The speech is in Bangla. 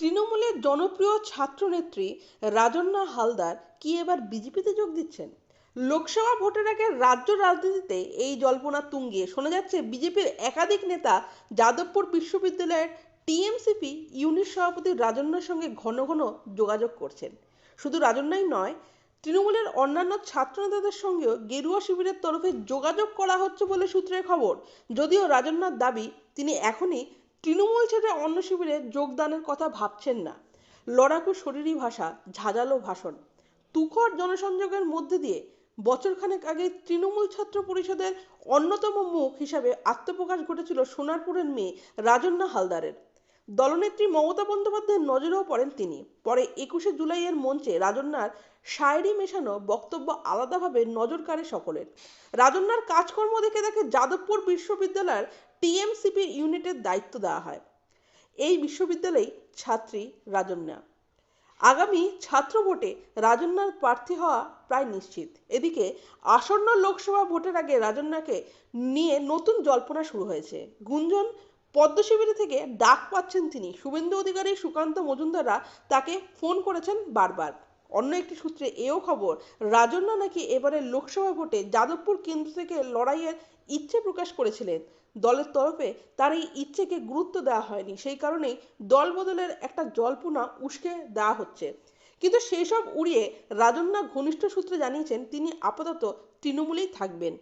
তৃণমূলের জনপ্রিয় ছাত্রনেত্রী রাজন্না হালদার কি এবার বিজেপিতে যোগ দিচ্ছেন? লোকসভা ভোটের আগে রাজ্য রাজনীতিতে এই জল্পনা তুঙ্গিয়ে শোনা যাচ্ছে বিজেপির একাধিক নেতা যাদবপুর বিশ্ববিদ্যালয়ের টিএমসিপি ইউনিট সভাপতি রাজন্নার সঙ্গে ঘন ঘন যোগাযোগ করছেন। শুধু রাজন্যাই নয়, তৃণমূলের অন্যান্য ছাত্রনেতাদের সঙ্গেও গেরুয়া শিবিরের তরফে যোগাযোগ করা হচ্ছে বলে সূত্রের খবর। যদিও রাজন্যার দাবি, তিনি এখনই তৃণমূল ছেড়ে অন্য শিবিরে যোগদানের কথা ভাবছেন না। লড়াকু শরীরী ভাষা, ঝাঁঝালো ভাষণ। তুখর জনসংযোগের মধ্যে দিয়ে বছরখানেক আগে তৃণমূল ছাত্র পরিষদের অন্যতম মুখ হিসাবে আত্মপ্রকাশ ঘটেছিল সোনারপুরের মেয়ে রাজন্না হালদারের। দলনেত্রী মমতা বন্দ্যোপাধ্যায়ের নজরেও পড়েন তিনি। পরে একুশে জুলাইয়ের মঞ্চে রাজন্যার শায়েরি মেশানো বক্তব্য আলাদাভাবে নজর কাড়ে সকলের। রাজন্যার কাজকর্ম দেখে তাকে যাদবপুর বিশ্ববিদ্যালয়ের টিএমসিপি ইউনিটের দায়িত্ব দেওয়া হয়। এই বিশ্ববিদ্যালয়েই ছাত্রী রাজন্যা। আগামী ছাত্র ভোটে রাজন্যার প্রার্থী হওয়া প্রায় নিশ্চিত। এদিকে আসন্ন লোকসভা ভোটের আগে রাজন্যাকে নিয়ে নতুন জল্পনা শুরু হয়েছে। গুঞ্জন পদ্ম শিবির থেকে ডাক পাচ্ছেন তিনি। শুভেন্দু অধিকারী সুকান্ত মজুমদাররা তাকে ফোন করেছেন বারবার। অন্য একটি সূত্রে এও খবর, রাজন্যা নাকি এবারের লোকসভা ভোটে যাদবপুর কেন্দ্র থেকে লড়াইয়ের ইচ্ছে প্রকাশ করেছিলেন। দলের তরফে তার এই ইচ্ছেকে গুরুত্ব দেওয়া হয়নি। সেই কারণেই দল বদলের একটা জল্পনা উস্কে দেওয়া হচ্ছে। কিন্তু সেই সব উড়িয়ে রাজন্যা ঘনিষ্ঠ সূত্রে জানিয়েছেন, তিনি আপাতত তৃণমূলেই থাকবেন।